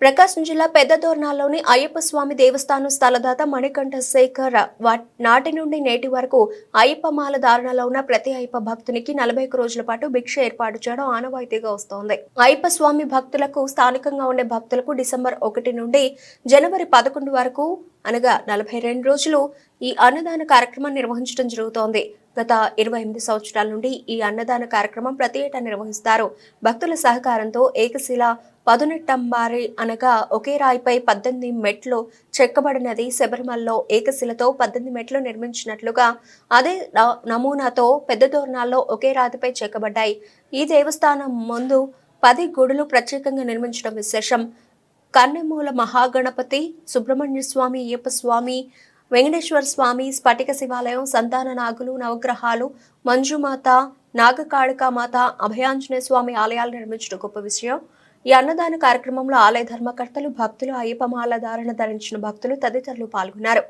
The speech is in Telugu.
ప్రకాశం జిల్లా పెద్ద దోర్నాల్లోని అయ్యప్ప స్వామి దేవస్థానం స్థలదాత మణికంఠ శేఖర్ వా- నాటి నుండి నేటి వరకు అయ్యప్ప మాల ధారణలో ఉన్న ప్రతి అయ్యప్ప భక్తునికి నలభై ఒక్క రోజుల పాటు భిక్ష ఏర్పాటు చేయడం ఆనవాయితీగా వస్తోంది. అయ్యప్ప స్వామి భక్తులకు స్థానికంగా ఉండే భక్తులకు డిసెంబర్ ఒకటి నుండి జనవరి పదకొండు వరకు అనగా నలభై రెండు రోజులు ఈ అన్నదాన కార్యక్రమం నిర్వహించడం జరుగుతోంది. గత ఇరవై ఎనిమిది సంవత్సరాల నుండి ఈ అన్నదాన కార్యక్రమం ప్రతి ఏటా నిర్వహిస్తారు. భక్తుల సహకారంతో ఏకశిల పదునెట్టంబారి అనగా ఒకే రాయిపై పద్దెనిమిది మెట్లు చెక్కబడినది శబరిమలలో ఏకశిలతో పద్దెనిమిది మెట్లు నిర్మించినట్లుగా అదే న- నమూనాతో పెద్ద తోరణాల్లో ఒకే రాతిపై చెక్కబడ్డాయి. ఈ దేవస్థానం ముందు పది గుడులు ప్రత్యేకంగా నిర్మించడం విశేషం. కన్నెమూల మహాగణపతి సుబ్రహ్మణ్య స్వామి అయ్యప్ప స్వామి వెంకటేశ్వర స్వామి స్ఫటిక శివాలయం సంతాన నాగులు నవగ్రహాలు మంజుమాత నాగకాళికామాత అభయాంజనేయ స్వామి ఆలయాలు నిర్మించడం గొప్ప విషయం ఈ అన్నదాన కార్యక్రమంలో ఆలయ ధర్మకర్తలు భక్తులు అయ్యప్ప మాల ధారణ ధరించిన భక్తులు తదితరులు పాల్గొన్నారు.